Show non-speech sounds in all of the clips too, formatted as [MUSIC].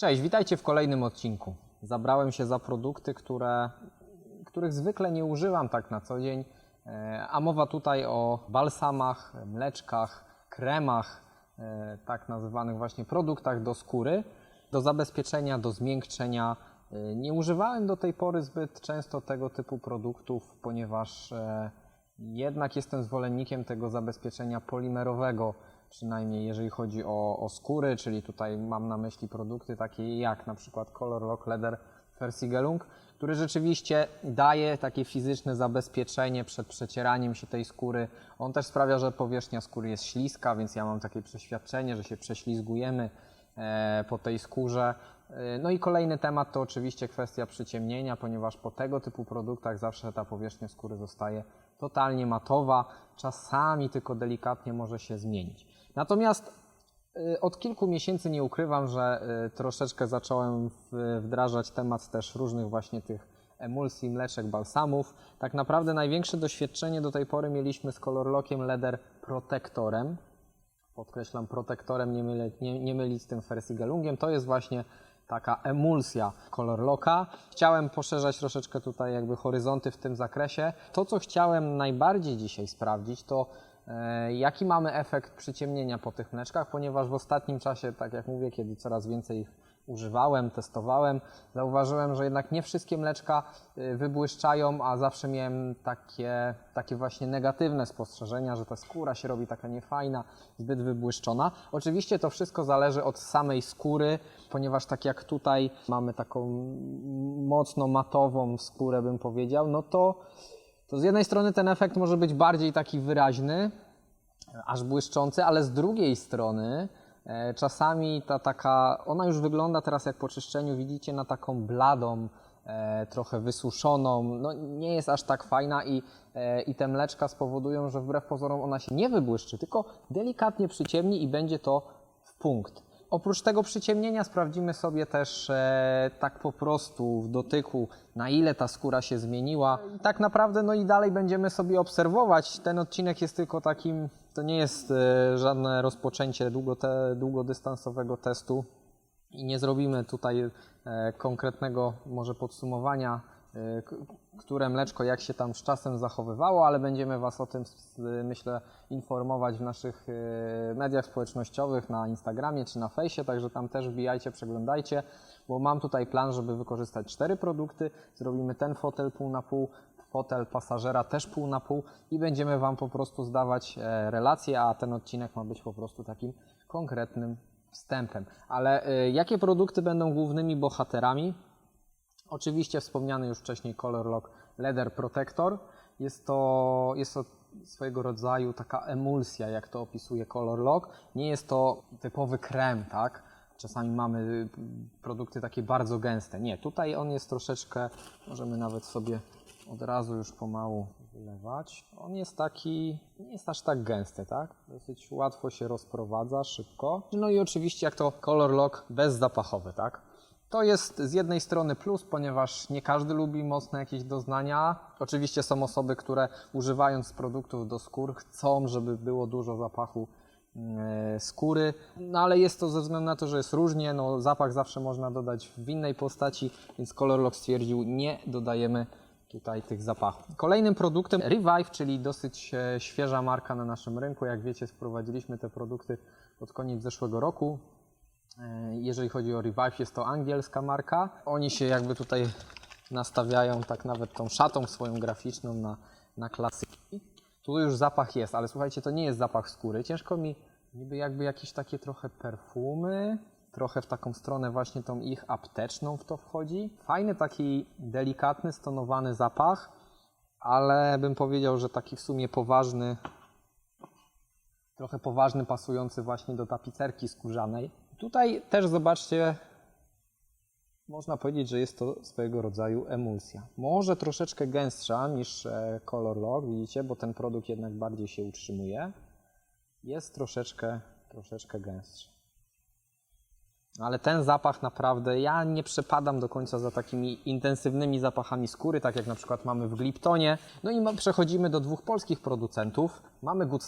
Cześć, witajcie w kolejnym odcinku. Zabrałem się za produkty, które, których zwykle nie używam tak na co dzień, e, a mowa tutaj o balsamach, mleczkach, kremach, e, tak nazywanych właśnie produktach do skóry, do zabezpieczenia, do zmiękczenia. E, Nie używałem do tej pory zbyt często tego typu produktów, ponieważ jednak jestem zwolennikiem tego zabezpieczenia polimerowego, przynajmniej jeżeli chodzi o, o skóry, czyli tutaj mam na myśli produkty takie jak na przykład Color Lock Leather Versigelung, który rzeczywiście daje takie fizyczne zabezpieczenie przed przecieraniem się tej skóry. On też sprawia, że powierzchnia skóry jest śliska, więc ja mam takie przeświadczenie, że się prześlizgujemy e, po tej skórze. E, No i kolejny temat to oczywiście kwestia przyciemnienia, ponieważ po tego typu produktach zawsze ta powierzchnia skóry zostaje totalnie matowa, czasami tylko delikatnie może się zmienić. Natomiast y, od kilku miesięcy nie ukrywam, że y, troszeczkę zacząłem w- wdrażać temat też różnych właśnie tych emulsji, mleczek, balsamów. Tak naprawdę największe doświadczenie do tej pory mieliśmy z Colorlockiem Leather Protectorem. Podkreślam, protektorem, nie, mylę, nie, nie mylić z tym Fersigelungiem. To jest właśnie taka emulsja Colorlocka. Chciałem poszerzać troszeczkę tutaj jakby horyzonty w tym zakresie. To, co chciałem najbardziej dzisiaj sprawdzić, to jaki mamy efekt przyciemnienia po tych mleczkach, ponieważ w ostatnim czasie, tak jak mówię, kiedy coraz więcej ich używałem, testowałem, zauważyłem, że jednak nie wszystkie mleczka y, wybłyszczają, a zawsze miałem takie, takie właśnie negatywne spostrzeżenia, że ta skóra się robi taka niefajna, zbyt wybłyszczona. Oczywiście to wszystko zależy od samej skóry, ponieważ tak jak tutaj mamy taką mocno matową skórę, bym powiedział, no to, to z jednej strony ten efekt może być bardziej taki wyraźny, aż błyszczący, ale z drugiej strony e, czasami ta taka, ona już wygląda teraz jak po czyszczeniu, widzicie, na taką bladą, e, trochę wysuszoną, no nie jest aż tak fajna i, e, i te mleczka spowodują, że wbrew pozorom ona się nie wybłyszczy, tylko delikatnie przyciemni i będzie to w punkt. Oprócz tego przyciemnienia sprawdzimy sobie też e, tak po prostu w dotyku, na ile ta skóra się zmieniła. Tak naprawdę, no i dalej będziemy sobie obserwować. Ten odcinek jest tylko takim, to nie jest e, żadne rozpoczęcie długo te, długodystansowego testu i nie zrobimy tutaj e, konkretnego może podsumowania, które mleczko jak się tam z czasem zachowywało, ale będziemy Was o tym myślę informować w naszych e, mediach społecznościowych, na Instagramie czy na fejsie, także tam też wbijajcie, przeglądajcie, bo mam tutaj plan, żeby wykorzystać cztery produkty, zrobimy ten fotel pół na pół, fotel pasażera też pół na pół i będziemy Wam po prostu zdawać e, relacje, a ten odcinek ma być po prostu takim konkretnym wstępem. Ale e, jakie produkty będą głównymi bohaterami? Oczywiście wspomniany już wcześniej Color Lock Leather Protector. Jest to, jest to swojego rodzaju taka emulsja, jak to opisuje Color Lock. Nie jest to typowy krem, tak? Czasami mamy y, produkty takie bardzo gęste. Nie, tutaj on jest troszeczkę, możemy nawet sobie od razu już pomału wylewać. On jest taki, nie jest aż tak gęsty, tak? Dosyć łatwo się rozprowadza, szybko. No i oczywiście jak to Color Lock bezzapachowy, tak? To jest z jednej strony plus, ponieważ nie każdy lubi mocne jakieś doznania. Oczywiście są osoby, które używając produktów do skór chcą, żeby było dużo zapachu e, skóry, no ale jest to ze względu na to, że jest różnie, no zapach zawsze można dodać w innej postaci, więc Colorlock stwierdził, nie dodajemy tutaj tych zapachów. Kolejnym produktem Revive, czyli dosyć e, świeża marka na naszym rynku. Jak wiecie, sprowadziliśmy te produkty pod koniec zeszłego roku. E, Jeżeli chodzi o Revive, jest to angielska marka. Oni się jakby tutaj nastawiają tak nawet tą szatą swoją graficzną na, na klasyki. Tu już zapach jest, ale słuchajcie, to nie jest zapach skóry. Ciężko mi niby jakby jakieś takie trochę perfumy, trochę w taką stronę właśnie tą ich apteczną w to wchodzi. Fajny taki delikatny, stonowany zapach, ale bym powiedział, że taki w sumie poważny, trochę poważny, pasujący właśnie do tapicerki skórzanej. Tutaj też zobaczcie, można powiedzieć, że jest to swojego rodzaju emulsja. Może troszeczkę gęstsza niż e, Color Lock, widzicie, bo ten produkt jednak bardziej się utrzymuje. Jest troszeczkę, troszeczkę gęstszy. Ale ten zapach naprawdę, ja nie przepadam do końca za takimi intensywnymi zapachami skóry, tak jak na przykład mamy w Gliptonie. No i przechodzimy do dwóch polskich producentów. Mamy Good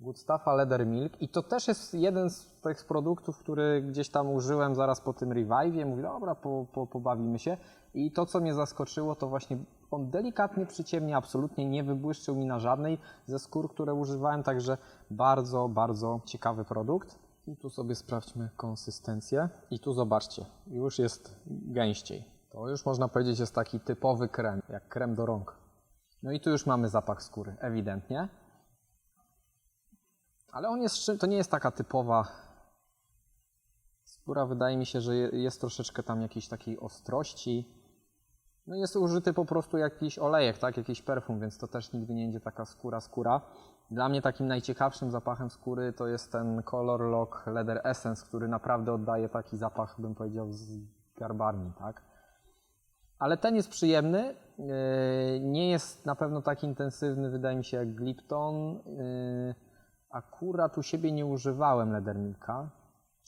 Goodstaffa Leather Milk i to też jest jeden z tych produktów, który gdzieś tam użyłem zaraz po tym revive'ie. Mówię, dobra, po, po, pobawimy się. I to, co mnie zaskoczyło, to właśnie on delikatnie przyciemnia, absolutnie nie wybłyszczył mi na żadnej ze skór, które używałem, także bardzo, bardzo ciekawy produkt. I tu sobie sprawdźmy konsystencję. I tu zobaczcie, już jest gęściej. To już można powiedzieć jest taki typowy krem, jak krem do rąk. No i tu już mamy zapach skóry, ewidentnie. Ale on jest, to nie jest taka typowa skóra. Wydaje mi się, że je- jest troszeczkę tam jakiejś takiej ostrości. No jest użyty po prostu jakiś olejek, tak, jakiś perfum, więc to też nigdy nie będzie taka skóra skóra. Dla mnie takim najciekawszym zapachem skóry to jest ten Color Lock Leather Essence, który naprawdę oddaje taki zapach, bym powiedział, z garbarni, tak. Ale ten jest przyjemny, yy, nie jest na pewno tak intensywny, wydaje mi się, jak Glipton. Akurat u siebie nie używałem Ledermilka,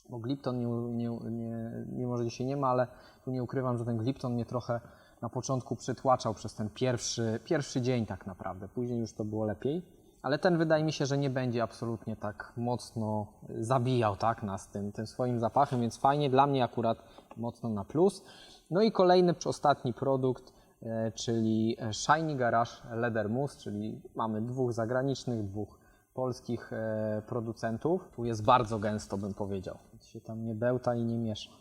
bo Glipton nie, nie, nie, mimo że dzisiaj nie ma, ale tu nie ukrywam, że ten Glipton mnie trochę na początku przytłaczał przez ten pierwszy, pierwszy dzień tak naprawdę. Później już to było lepiej. Ale ten wydaje mi się, że nie będzie absolutnie tak mocno zabijał tak, nas tym, tym swoim zapachem, więc fajnie, dla mnie akurat mocno na plus. No i kolejny, ostatni produkt, e, czyli Shiny Garage Leather Mousse, czyli mamy dwóch zagranicznych, dwóch polskich e, producentów. Tu jest bardzo gęsto, bym powiedział. Się tam nie bełta i nie miesza.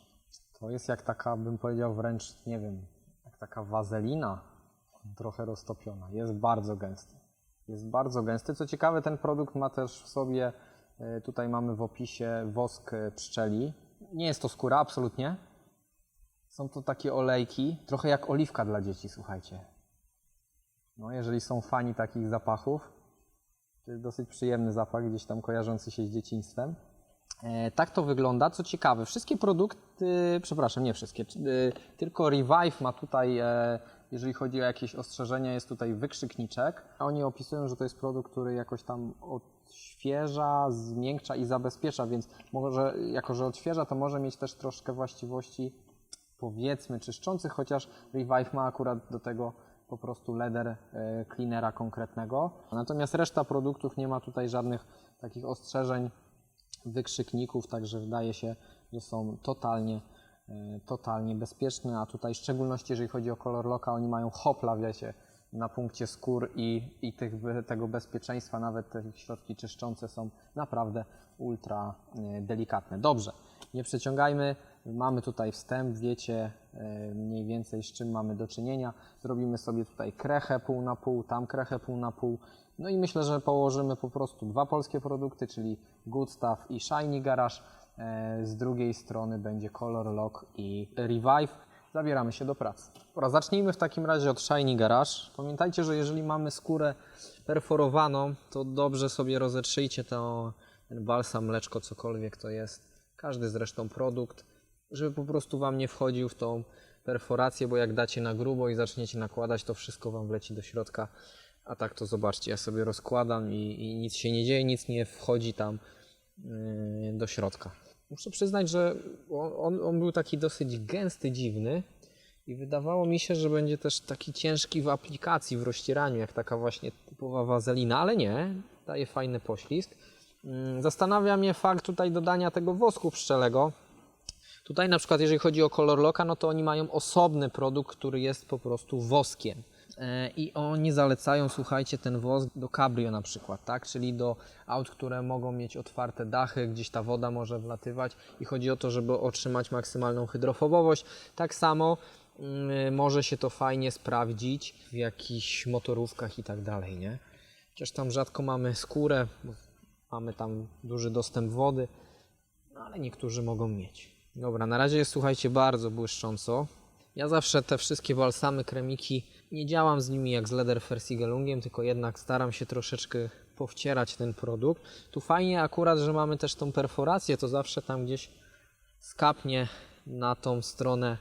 To jest jak taka, bym powiedział wręcz, nie wiem, jak taka wazelina trochę roztopiona. Jest bardzo gęsty. Jest bardzo gęsty. Co ciekawe, ten produkt ma też w sobie, e, tutaj mamy w opisie wosk e, pszczeli. Nie jest to skóra, absolutnie. Są to takie olejki, trochę jak oliwka dla dzieci, słuchajcie. No, jeżeli są fani takich zapachów, dosyć przyjemny zapach, gdzieś tam kojarzący się z dzieciństwem. E, tak to wygląda. Co ciekawe, wszystkie produkty, przepraszam, nie wszystkie, y, tylko Revive ma tutaj, e, jeżeli chodzi o jakieś ostrzeżenia, jest tutaj wykrzykniczek. Oni opisują, że to jest produkt, który jakoś tam odświeża, zmiękcza i zabezpiecza, więc może, jako że odświeża, to może mieć też troszkę właściwości powiedzmy czyszczących, chociaż Revive ma akurat do tego po prostu leder e, cleanera konkretnego. Natomiast reszta produktów nie ma tutaj żadnych takich ostrzeżeń, wykrzykników, także wydaje się, że są totalnie, e, totalnie bezpieczne, a tutaj w szczególności jeżeli chodzi o kolor loka, oni mają hopla, wiecie, na punkcie skór i, i tych, tego bezpieczeństwa, nawet te środki czyszczące są naprawdę ultra e, delikatne. Dobrze, nie przeciągajmy, mamy tutaj wstęp, wiecie e, mniej więcej z czym mamy do czynienia. Zrobimy sobie tutaj krechę pół na pół, tam krechę pół na pół. No i myślę, że położymy po prostu dwa polskie produkty, czyli Good Stuff i Shiny Garage. E, Z drugiej strony będzie Color Lock i Revive. Zabieramy się do pracy. Dobra, zacznijmy w takim razie od Shiny Garage. Pamiętajcie, że jeżeli mamy skórę perforowaną, to dobrze sobie rozetrzyjcie to, ten balsam, mleczko, cokolwiek to jest. Każdy zresztą produkt, żeby po prostu Wam nie wchodził w tą perforację, bo jak dacie na grubo i zaczniecie nakładać, to wszystko Wam wleci do środka. A tak to zobaczcie, ja sobie rozkładam i, i nic się nie dzieje, nic nie wchodzi tam yy, do środka. Muszę przyznać, że on, on, był taki dosyć gęsty, dziwny i wydawało mi się, że będzie też taki ciężki w aplikacji, w rozcieraniu, jak taka właśnie typowa wazelina, ale nie, daje fajny poślizg. Yy, Zastanawia mnie fakt tutaj dodania tego wosku pszczelego, Tutaj na przykład jeżeli chodzi o kolor loka, no to oni mają osobny produkt, który jest po prostu woskiem. E, I oni zalecają, słuchajcie, ten wosk do cabrio na przykład, tak? Czyli do aut, które mogą mieć otwarte dachy, gdzieś ta woda może wlatywać i chodzi o to, żeby otrzymać maksymalną hydrofobowość. Tak samo mm, może się to fajnie sprawdzić w jakichś motorówkach i tak dalej, nie? Chociaż tam rzadko mamy skórę, mamy tam duży dostęp wody, no ale niektórzy mogą mieć. Dobra, na razie jest słuchajcie bardzo błyszcząco. Ja zawsze te wszystkie balsamy, kremiki, nie działam z nimi jak z Lederfersigelungiem, tylko jednak staram się troszeczkę powcierać ten produkt. Tu fajnie akurat, że mamy też tą perforację, to zawsze tam gdzieś skapnie na tą stronę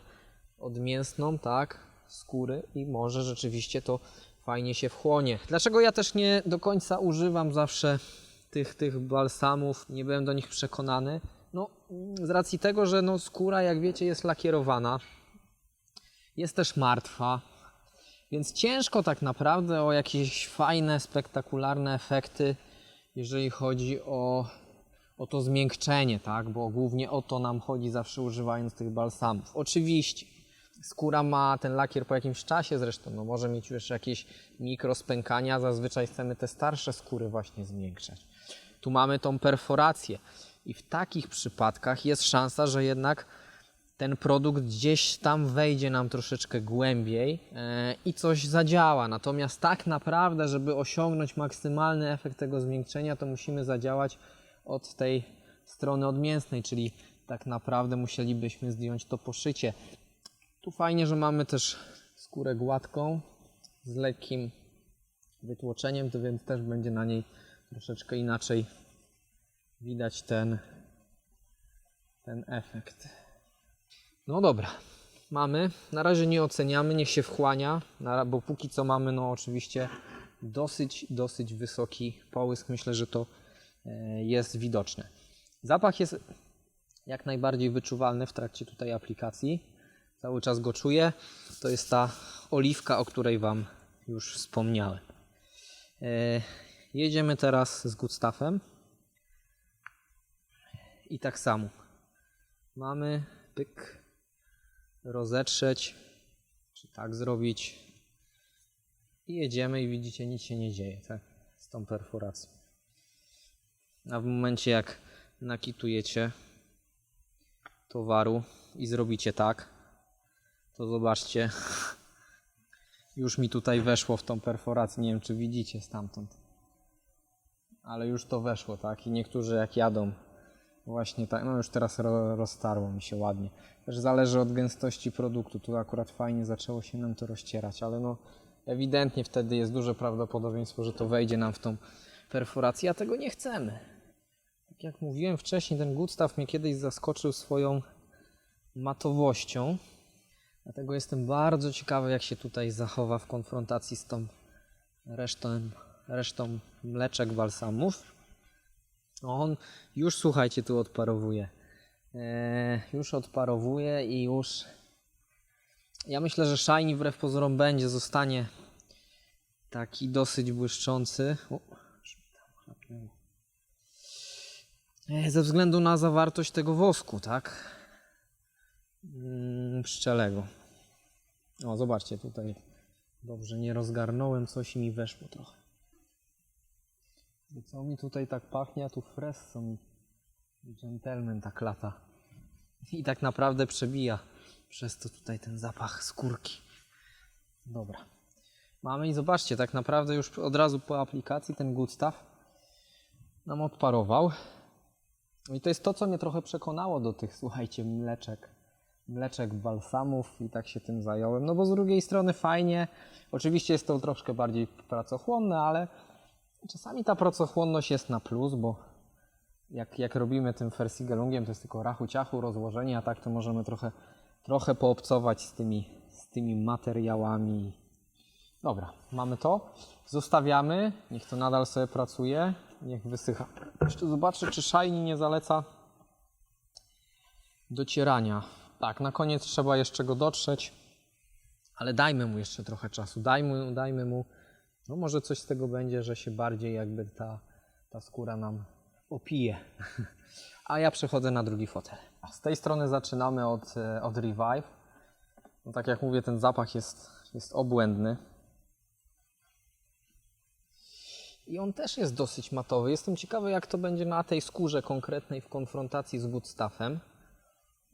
odmięsną, tak, skóry i może rzeczywiście to fajnie się wchłonie. Dlaczego ja też nie do końca używam zawsze tych, tych balsamów, nie byłem do nich przekonany? No, z racji tego, że no, skóra, jak wiecie, jest lakierowana, jest też martwa, więc ciężko tak naprawdę o jakieś fajne, spektakularne efekty jeżeli chodzi o, o to zmiękczenie, tak? Bo głównie o to nam chodzi zawsze używając tych balsamów. Oczywiście skóra ma ten lakier po jakimś czasie zresztą, no może mieć już jakieś mikrospękania, zazwyczaj chcemy te starsze skóry właśnie zmiękczać. Tu mamy tą perforację i w takich przypadkach jest szansa, że jednak ten produkt gdzieś tam wejdzie nam troszeczkę głębiej e, i coś zadziała. Natomiast tak naprawdę, żeby osiągnąć maksymalny efekt tego zmiękczenia, to musimy zadziałać od tej strony odmięsnej, czyli tak naprawdę musielibyśmy zdjąć to poszycie. Tu fajnie, że mamy też skórę gładką z lekkim wytłoczeniem, to więc też będzie na niej troszeczkę inaczej widać ten, ten efekt. No dobra, mamy. Na razie nie oceniamy, niech się wchłania, bo póki co mamy no oczywiście dosyć, dosyć wysoki połysk. Myślę, że to e, jest widoczne. Zapach jest jak najbardziej wyczuwalny w trakcie tutaj aplikacji. Cały czas go czuję. To jest ta oliwka, o której Wam już wspomniałem. E, Jedziemy teraz z good stuffem. I tak samo. Mamy pyk, rozetrzeć, czy tak zrobić. I jedziemy i widzicie, nic się nie dzieje, tak? Z tą perforacją. A w momencie jak nakitujecie towaru i zrobicie tak, to zobaczcie, [LAUGHS] już mi tutaj weszło w tą perforację. Nie wiem, czy widzicie stamtąd, ale już to weszło, tak? I niektórzy jak jadą, właśnie tak, no już teraz ro, roztarło mi się ładnie. Też zależy od gęstości produktu. Tu akurat fajnie zaczęło się nam to rozcierać, ale no ewidentnie wtedy jest duże prawdopodobieństwo, że to wejdzie nam w tą perforację, a tego nie chcemy. Tak jak mówiłem wcześniej, ten Gustaw mnie kiedyś zaskoczył swoją matowością. Dlatego jestem bardzo ciekawy, jak się tutaj zachowa w konfrontacji z tą resztą, resztą mleczek balsamów. On już, słuchajcie, tu odparowuje. Eee, już odparowuje i już... Ja myślę, że shiny wbrew pozorom będzie, zostanie taki dosyć błyszczący. O. Eee, Ze względu na zawartość tego wosku, tak? Mm, pszczelego. O, zobaczcie, tutaj dobrze nie rozgarnąłem, coś mi weszło trochę. Co mi tutaj tak pachnie, a tu fresso mi gentleman tak lata. I tak naprawdę przebija przez to tutaj ten zapach skórki. Dobra. Mamy i zobaczcie, tak naprawdę już od razu po aplikacji ten stuff nam odparował. I to jest to, co mnie trochę przekonało do tych, słuchajcie, mleczek, mleczek balsamów i tak się tym zająłem. No bo z drugiej strony fajnie, oczywiście jest to troszkę bardziej pracochłonne, ale czasami ta pracochłonność jest na plus, bo jak, jak robimy tym fersigelungiem, to jest tylko rachu ciachu, rozłożenie, a tak to możemy trochę, trochę poobcować z tymi, z tymi materiałami. Dobra, mamy to. Zostawiamy, niech to nadal sobie pracuje, niech wysycha. Jeszcze zobaczę, czy shiny nie zaleca docierania. Tak, na koniec trzeba jeszcze go dotrzeć, ale dajmy mu jeszcze trochę czasu. Dajmy, dajmy mu, no może coś z tego będzie, że się bardziej jakby ta, ta skóra nam opije. [LAUGHS] A ja przechodzę na drugi fotel. Z tej strony zaczynamy od, e, od Revive. No tak jak mówię, ten zapach jest, jest obłędny. I on też jest dosyć matowy. Jestem ciekawy, jak to będzie na tej skórze konkretnej w konfrontacji z good stuffem.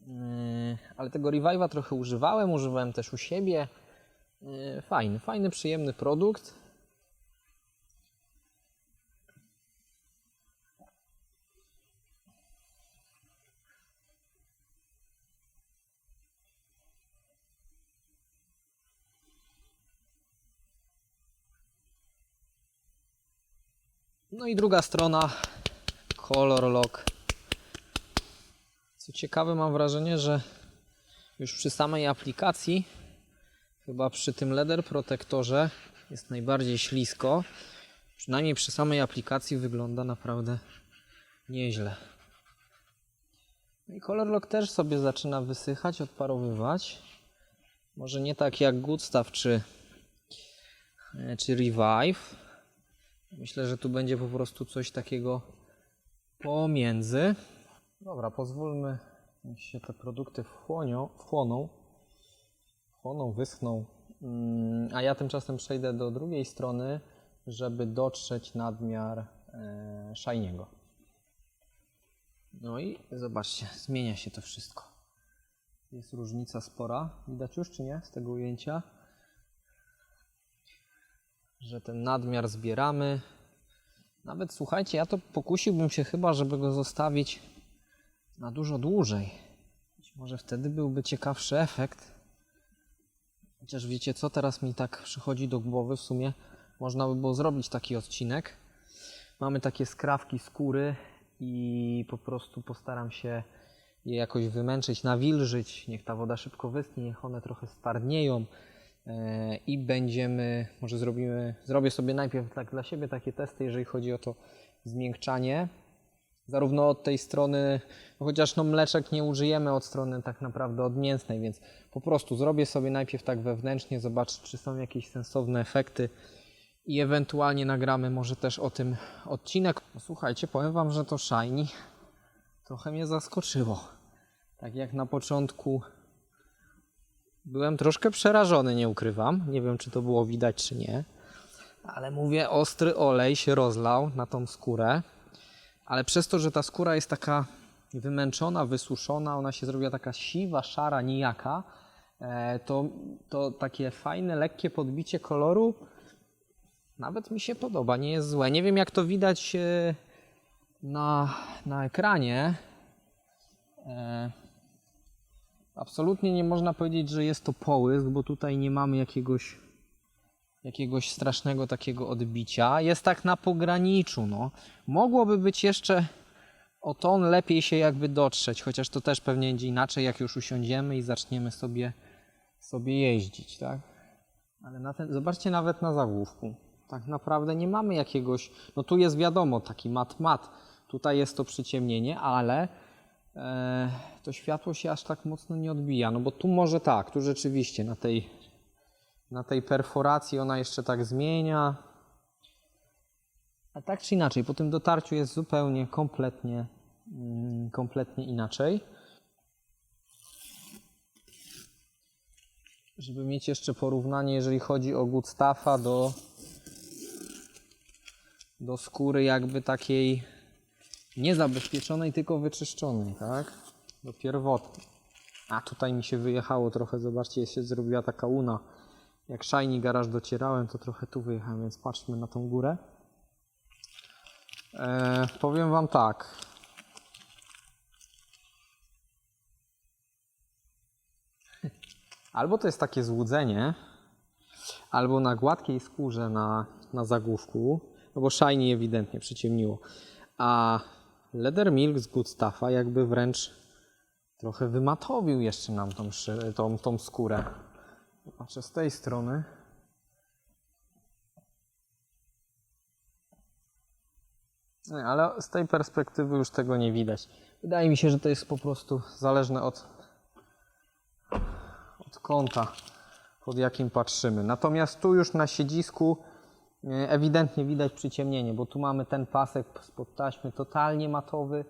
Yy, ale tego Revive'a trochę używałem, używałem też u siebie. Yy, Fajny, fajny, przyjemny produkt. No i druga strona, Color Lock. Co ciekawe, mam wrażenie, że już przy samej aplikacji, chyba przy tym leder protektorze, jest najbardziej ślisko. Przynajmniej przy samej aplikacji wygląda naprawdę nieźle. No i Color Lock też sobie zaczyna wysychać, odparowywać. Może nie tak jak Good Stuff czy, e, czy Revive. Myślę, że tu będzie po prostu coś takiego pomiędzy. Dobra, pozwólmy, niech się te produkty wchłonią, wchłoną, wchłoną, wyschną. Mm, A ja tymczasem przejdę do drugiej strony, żeby dotrzeć nadmiar e, szajniego. No i zobaczcie, zmienia się to wszystko. Jest różnica spora. Widać już czy nie z tego ujęcia? Że ten nadmiar zbieramy. Nawet słuchajcie, ja to pokusiłbym się chyba, żeby go zostawić na dużo dłużej. Być może wtedy byłby ciekawszy efekt. Chociaż wiecie co, teraz mi tak przychodzi do głowy w sumie. Można by było zrobić taki odcinek. Mamy takie skrawki skóry i po prostu postaram się je jakoś wymęczyć, nawilżyć. Niech ta woda szybko wyschnie, niech one trochę stwardnieją. I będziemy, może zrobimy, zrobię sobie najpierw tak dla siebie takie testy, jeżeli chodzi o to zmiękczanie. Zarówno od tej strony, no chociaż no mleczek nie użyjemy od strony tak naprawdę odmięsnej, więc po prostu zrobię sobie najpierw tak wewnętrznie, zobaczę czy są jakieś sensowne efekty i ewentualnie nagramy może też o tym odcinek. No, słuchajcie, powiem Wam, że to shiny trochę mnie zaskoczyło. Tak jak na początku byłem troszkę przerażony, nie ukrywam. Nie wiem, czy to było widać, czy nie. Ale mówię, ostry olej się rozlał na tą skórę. Ale przez to, że ta skóra jest taka wymęczona, wysuszona, ona się zrobiła taka siwa, szara, nijaka, e, to, to takie fajne, lekkie podbicie koloru nawet mi się podoba, nie jest złe. Nie wiem, jak to widać e, na, na ekranie. Absolutnie nie można powiedzieć, że jest to połysk, bo tutaj nie mamy jakiegoś, jakiegoś strasznego takiego odbicia. Jest tak na pograniczu. No. Mogłoby być jeszcze o ton lepiej się jakby dotrzeć, chociaż to też pewnie będzie inaczej, jak już usiądziemy i zaczniemy sobie, sobie jeździć, tak? Ale na ten, zobaczcie nawet na zagłówku. Tak naprawdę nie mamy jakiegoś, no tu jest wiadomo taki mat mat, tutaj jest to przyciemnienie, ale to światło się aż tak mocno nie odbija, no bo tu może tak, tu rzeczywiście na tej, na tej perforacji ona jeszcze tak zmienia. A tak czy inaczej, po tym dotarciu jest zupełnie, kompletnie, mm, kompletnie inaczej. Żeby mieć jeszcze porównanie, jeżeli chodzi o Gustaffa do, do skóry jakby takiej niezabezpieczonej, tylko wyczyszczonej, tak? Do pierwotnej. A tutaj mi się wyjechało trochę, zobaczcie, się zrobiła taka una. Jak Shiny Garaż docierałem, to trochę tu wyjechałem, więc patrzmy na tą górę. E, powiem Wam tak. [LAUGHS] Albo to jest takie złudzenie, albo na gładkiej skórze na, na zagłówku, no bo Shiny ewidentnie przyciemniło, a Leather Milk z Good Stuffa jakby wręcz trochę wymatowił jeszcze nam tą, tą, tą skórę. Patrzę z tej strony. Nie, ale z tej perspektywy już tego nie widać. Wydaje mi się, że to jest po prostu zależne od, od kąta, pod jakim patrzymy. Natomiast tu już na siedzisku ewidentnie widać przyciemnienie, bo tu mamy ten pasek spod taśmy totalnie matowy,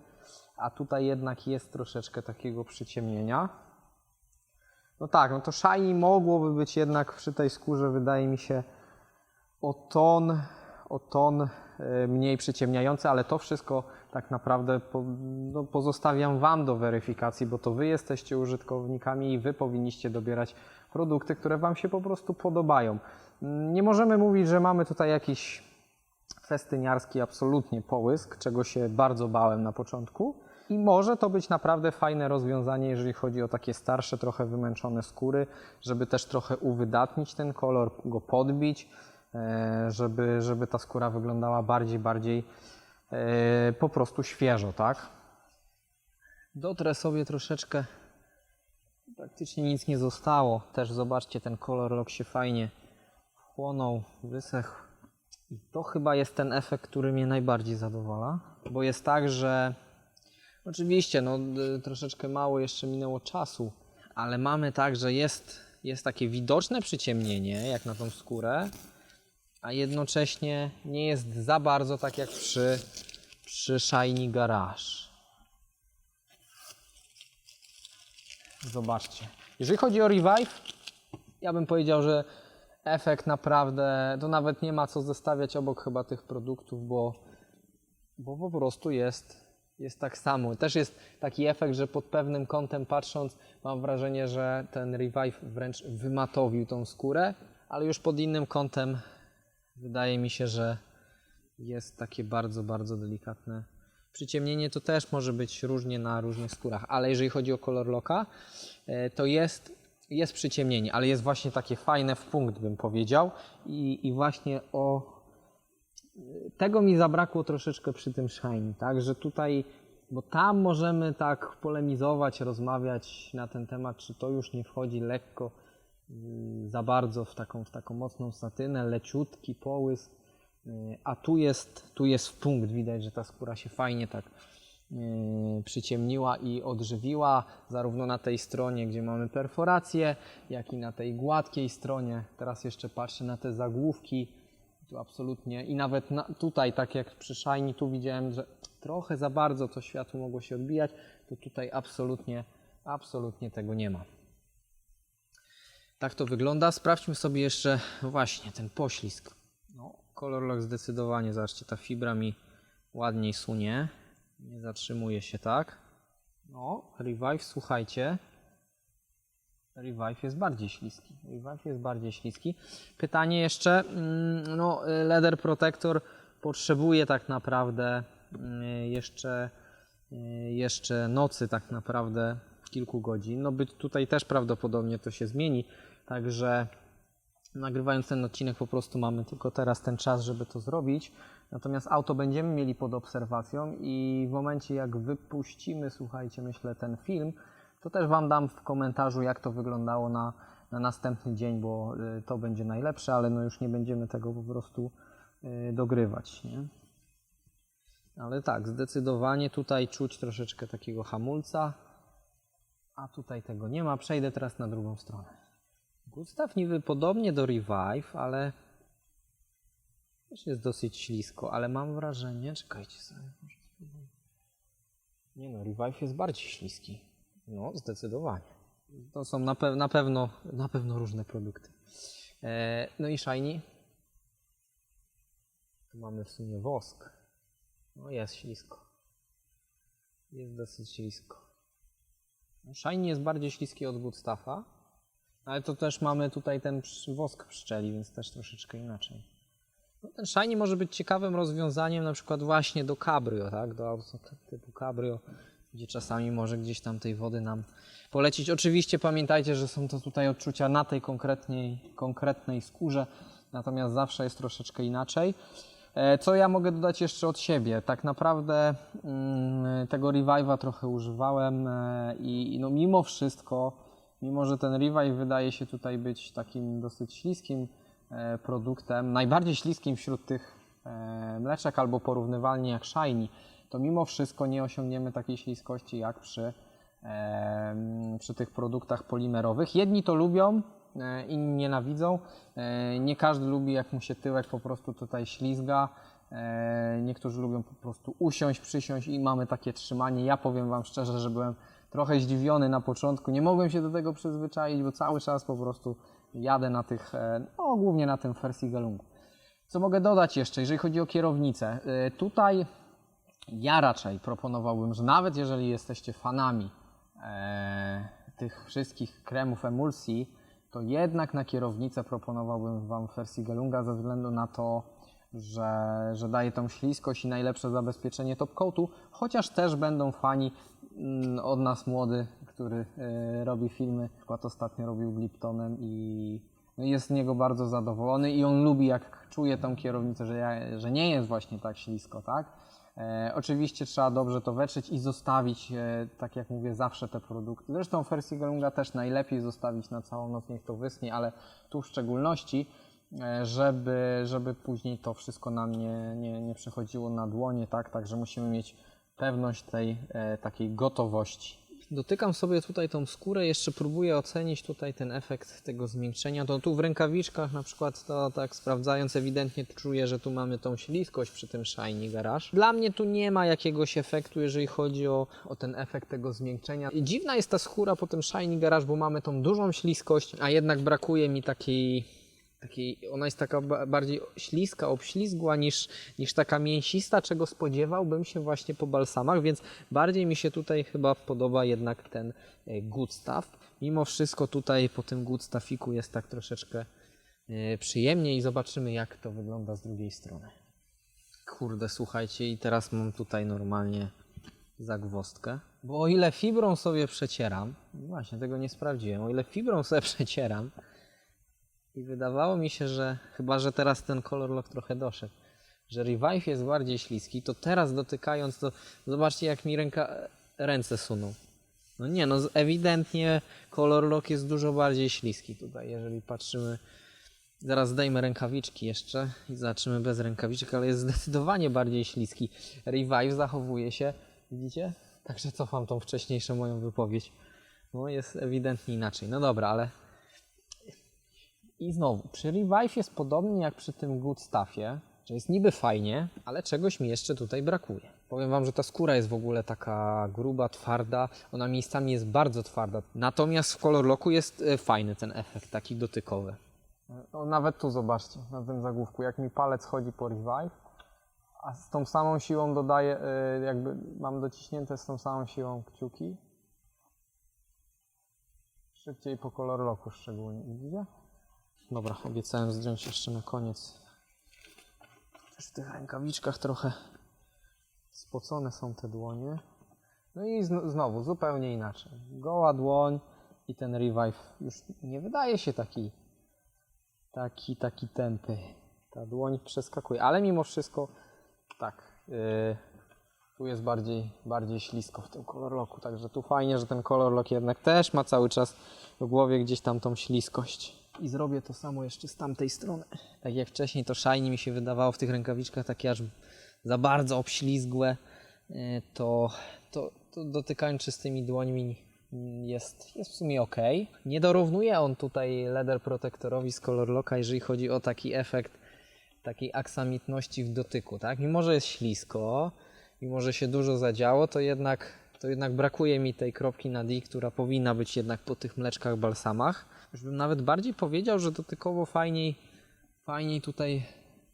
a tutaj jednak jest troszeczkę takiego przyciemnienia. No tak, no to shiny mogłoby być jednak przy tej skórze, wydaje mi się, o ton, o ton e, mniej przyciemniające, ale to wszystko tak naprawdę po, no, pozostawiam Wam do weryfikacji, bo to Wy jesteście użytkownikami i Wy powinniście dobierać produkty, które Wam się po prostu podobają. Nie możemy mówić, że mamy tutaj jakiś festyniarski absolutnie połysk, czego się bardzo bałem na początku. I może to być naprawdę fajne rozwiązanie, jeżeli chodzi o takie starsze, trochę wymęczone skóry, żeby też trochę uwydatnić ten kolor, go podbić, e, żeby, żeby ta skóra wyglądała bardziej, bardziej e, po prostu świeżo, tak? Dotrę sobie troszeczkę, praktycznie nic nie zostało. Też zobaczcie, ten kolor lok się fajnie chłonął, wysechł. I to chyba jest ten efekt, który mnie najbardziej zadowala, bo jest tak, że oczywiście no, troszeczkę mało jeszcze minęło czasu, ale mamy tak, że jest, jest takie widoczne przyciemnienie, jak na tą skórę, a jednocześnie nie jest za bardzo tak jak przy, przy Shiny Garage. Zobaczcie. Jeżeli chodzi o Revive, ja bym powiedział, że efekt naprawdę, to nawet nie ma co zestawiać obok chyba tych produktów, bo, bo po prostu jest, jest tak samo. Też jest taki efekt, że pod pewnym kątem patrząc mam wrażenie, że ten Revive wręcz wymatowił tą skórę, ale już pod innym kątem wydaje mi się, że jest takie bardzo, bardzo delikatne przyciemnienie. To też może być różnie na różnych skórach, ale jeżeli chodzi o kolor loka, e, to jest, jest przyciemnienie, ale jest właśnie takie fajne w punkt, bym powiedział. I, i właśnie o tego mi zabrakło troszeczkę przy tym Shine, tak, że tutaj, bo tam możemy tak polemizować, rozmawiać na ten temat, czy to już nie wchodzi lekko mm, za bardzo w taką, w taką mocną satynę, leciutki połysk, y, a tu jest, tu jest w punkt, widać, że ta skóra się fajnie tak przyciemniła i odżywiła, zarówno na tej stronie, gdzie mamy perforację, jak i na tej gładkiej stronie. Teraz jeszcze patrzę na te zagłówki, tu absolutnie i nawet na, tutaj, tak jak przy Shiny, tu widziałem, że trochę za bardzo to światło mogło się odbijać, to tutaj absolutnie, absolutnie tego nie ma. Tak to wygląda. Sprawdźmy sobie jeszcze właśnie ten poślizg. No, kolor lock zdecydowanie, zobaczcie, ta fibra mi ładniej sunie. Nie zatrzymuje się tak. No, revive, słuchajcie. Revive jest bardziej śliski. Revive jest bardziej śliski. Pytanie jeszcze, mm, no Leather Protector potrzebuje tak naprawdę mm, jeszcze, y, jeszcze nocy tak naprawdę kilku godzin. No być tutaj też prawdopodobnie to się zmieni, także nagrywając ten odcinek po prostu mamy tylko teraz ten czas, żeby to zrobić. Natomiast auto będziemy mieli pod obserwacją i w momencie jak wypuścimy, słuchajcie, myślę ten film, to też Wam dam w komentarzu, jak to wyglądało na, na następny dzień, bo y, to będzie najlepsze, ale no już nie będziemy tego po prostu y, dogrywać. Nie? Ale tak, zdecydowanie tutaj czuć troszeczkę takiego hamulca, a tutaj tego nie ma. Przejdę teraz na drugą stronę. Gustaw niby podobnie do Revive, ale też jest dosyć ślisko, ale mam wrażenie, czekajcie sobie, może spróbuję. Nie no, Revive jest bardziej śliski. No, zdecydowanie. To są na, pe- na, pewno, na pewno różne produkty. E, no i Shiny. Tu mamy w sumie wosk. No jest ślisko. Jest dosyć ślisko. Shiny jest bardziej śliski od Woodstaffa, ale to też mamy tutaj ten wosk pszczeli, więc też troszeczkę inaczej. No, ten Shiny może być ciekawym rozwiązaniem na przykład właśnie do cabrio, tak? Do auto typu cabrio, gdzie czasami może gdzieś tam tej wody nam polecić. Oczywiście pamiętajcie, że są to tutaj odczucia na tej konkretnej, konkretnej skórze, natomiast zawsze jest troszeczkę inaczej. E, Co ja mogę dodać jeszcze od siebie? Tak naprawdę mm, tego Revive'a trochę używałem e, i no mimo wszystko, mimo że ten Revive wydaje się tutaj być takim dosyć śliskim e, produktem, najbardziej śliskim wśród tych e, mleczek albo porównywalnie jak Shiny, to mimo wszystko nie osiągniemy takiej śliskości jak przy, em, przy tych produktach polimerowych. Jedni to lubią, e, inni nienawidzą. E, Nie każdy lubi, jak mu się tyłek po prostu tutaj ślizga. E, Niektórzy lubią po prostu usiąść, przysiąść i mamy takie trzymanie. Ja powiem Wam szczerze, że byłem trochę zdziwiony na początku. Nie mogłem się do tego przyzwyczaić, bo cały czas po prostu jadę na tych, e, no głównie na tym Fersigelungu. Co mogę dodać jeszcze, jeżeli chodzi o kierownicę? E, Tutaj ja raczej proponowałbym, że nawet jeżeli jesteście fanami e, tych wszystkich kremów emulsji, to jednak na kierownicę proponowałbym Wam wersji Gelunga ze względu na to, że, że daje tą śliskość i najlepsze zabezpieczenie top coatu, chociaż też będą fani od nas młody, który e, robi filmy, przykład ostatnio robił Gliptonem i no jest z niego bardzo zadowolony i on lubi jak czuje tą kierownicę, że, ja, że nie jest właśnie tak ślisko, tak? E, oczywiście trzeba dobrze to wetrzeć i zostawić, e, tak jak mówię, zawsze te produkty. Zresztą w wersji Gelunga też najlepiej zostawić na całą noc, niech to wyschnie, ale tu w szczególności, e, żeby, żeby później to wszystko nam nie, nie, nie przechodziło na dłonie, tak? Także musimy mieć pewność tej e, takiej gotowości. Dotykam sobie tutaj tą skórę, jeszcze próbuję ocenić tutaj ten efekt tego zmiękczenia. To tu w rękawiczkach na przykład to tak sprawdzając ewidentnie czuję, że tu mamy tą śliskość przy tym Shiny Garage. Dla mnie tu nie ma jakiegoś efektu, jeżeli chodzi o, o ten efekt tego zmiękczenia. I dziwna jest ta skóra po tym Shiny Garage, bo mamy tą dużą śliskość, a jednak brakuje mi takiej takiej, ona jest taka ba- bardziej śliska, obślizgła niż, niż taka mięsista, czego spodziewałbym się właśnie po balsamach, więc bardziej mi się tutaj chyba podoba jednak ten e, good stuff. Mimo wszystko tutaj po tym good stuffiku jest tak troszeczkę e, przyjemnie i zobaczymy jak to wygląda z drugiej strony. Kurde, słuchajcie, i teraz mam tutaj normalnie zagwozdkę. Bo o ile fibrą sobie przecieram, właśnie tego nie sprawdziłem, o ile fibrą sobie [LAUGHS] przecieram, i wydawało mi się, że chyba, że teraz ten kolor lock trochę doszedł, że Revive jest bardziej śliski, to teraz dotykając to, zobaczcie jak mi ręka, ręce suną. No nie, no ewidentnie kolor lock jest dużo bardziej śliski tutaj, jeżeli patrzymy. Zaraz zdejmę rękawiczki jeszcze i zobaczymy bez rękawiczek, ale jest zdecydowanie bardziej śliski. Revive zachowuje się, widzicie? Także cofam tą wcześniejszą moją wypowiedź. No jest ewidentnie inaczej. No dobra, ale i znowu, przy Revive jest podobnie jak przy tym Good Stuffie, że jest niby fajnie, ale czegoś mi jeszcze tutaj brakuje. Powiem Wam, że ta skóra jest w ogóle taka gruba, twarda, ona miejscami jest bardzo twarda. Natomiast w Color Locku jest e, fajny ten efekt, taki dotykowy. No, nawet tu zobaczcie, na tym zagłówku, jak mi palec chodzi po Revive, a z tą samą siłą dodaję, e, jakby mam dociśnięte z tą samą siłą kciuki. Szybciej po Color Locku szczególnie, widzicie? Dobra, obiecałem zdjąć jeszcze na koniec. Też w tych rękawiczkach trochę spocone są te dłonie. No i zn- znowu zupełnie inaczej. Goła dłoń i ten revive już nie wydaje się taki, taki, taki tępy. Ta dłoń przeskakuje, ale mimo wszystko tak, yy, tu jest bardziej, bardziej ślisko w tym kolor locku, także tu fajnie, że ten kolor lock jednak też ma cały czas w głowie gdzieś tam tą śliskość. I zrobię to samo jeszcze z tamtej strony. Tak jak wcześniej to shiny mi się wydawało w tych rękawiczkach takie aż za bardzo obślizgłe, yy, to, to, to dotykając czystymi dłońmi jest, jest w sumie ok. Nie dorównuje on tutaj leder protektorowi z Color Locka, jeżeli chodzi o taki efekt takiej aksamitności w dotyku, tak? Mimo, że jest ślisko, mimo, że się dużo zadziało, to jednak, to jednak brakuje mi tej kropki na D, która powinna być jednak po tych mleczkach balsamach. Już bym nawet bardziej powiedział, że dotykowo fajniej, fajniej tutaj,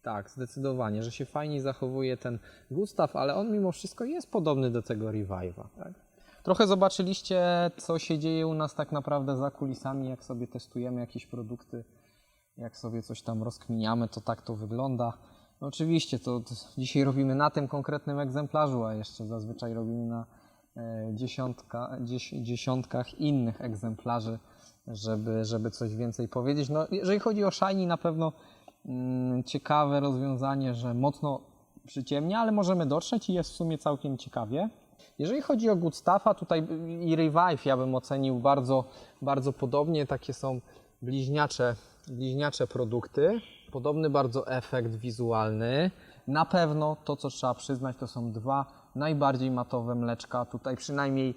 tak, zdecydowanie, że się fajniej zachowuje ten Gustaw, ale on mimo wszystko jest podobny do tego Revive'a, tak? Trochę zobaczyliście, co się dzieje u nas tak naprawdę za kulisami, jak sobie testujemy jakieś produkty jak sobie coś tam rozkminiamy, to tak to wygląda. No oczywiście, to, to dzisiaj robimy na tym konkretnym egzemplarzu, a jeszcze zazwyczaj robimy na e, dziesiątka, dzies, dziesiątkach innych egzemplarzy, żeby, żeby coś więcej powiedzieć. No, jeżeli chodzi o Shiny, na pewno mm, ciekawe rozwiązanie, że mocno przyciemnia, ale możemy dotrzeć i jest w sumie całkiem ciekawie. Jeżeli chodzi o Good Stuffa, tutaj i Revive ja bym ocenił bardzo, bardzo podobnie. Takie są bliźniacze, bliźniacze produkty. Podobny bardzo efekt wizualny. Na pewno to, co trzeba przyznać, to są dwa najbardziej matowe mleczka, tutaj przynajmniej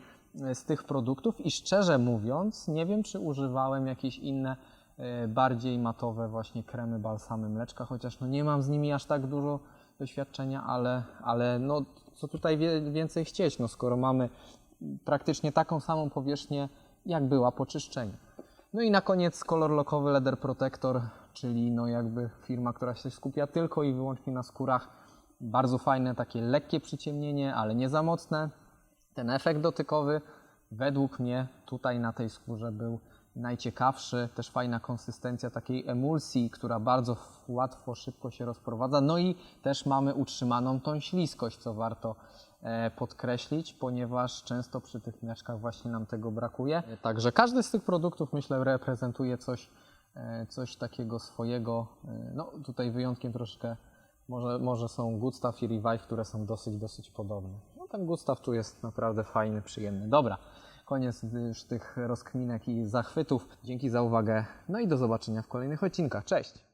z tych produktów. I szczerze mówiąc, nie wiem, czy używałem jakieś inne e, bardziej matowe właśnie kremy, balsamy mleczka, chociaż no nie mam z nimi aż tak dużo doświadczenia, ale, ale no, co tutaj więcej chcieć, no, skoro mamy praktycznie taką samą powierzchnię, jak była po czyszczeniu. No i na koniec kolor lokowy Leather Protector, czyli no jakby firma, która się skupia tylko i wyłącznie na skórach. Bardzo fajne, takie lekkie przyciemnienie, ale nie za mocne. Ten efekt dotykowy według mnie tutaj na tej skórze był najciekawszy. Też fajna konsystencja takiej emulsji, która bardzo łatwo, szybko się rozprowadza. No i też mamy utrzymaną tą śliskość, co warto e, podkreślić, ponieważ często przy tych mleczkach właśnie nam tego brakuje. Także każdy z tych produktów myślę reprezentuje coś, e, coś takiego swojego. E, No tutaj wyjątkiem troszkę może, może są Good Stuff i Revive, które są dosyć, dosyć podobne. Ten Stuff tu jest naprawdę fajny, przyjemny. Dobra, koniec już tych rozkminek i zachwytów. Dzięki za uwagę, no i do zobaczenia w kolejnych odcinkach. Cześć!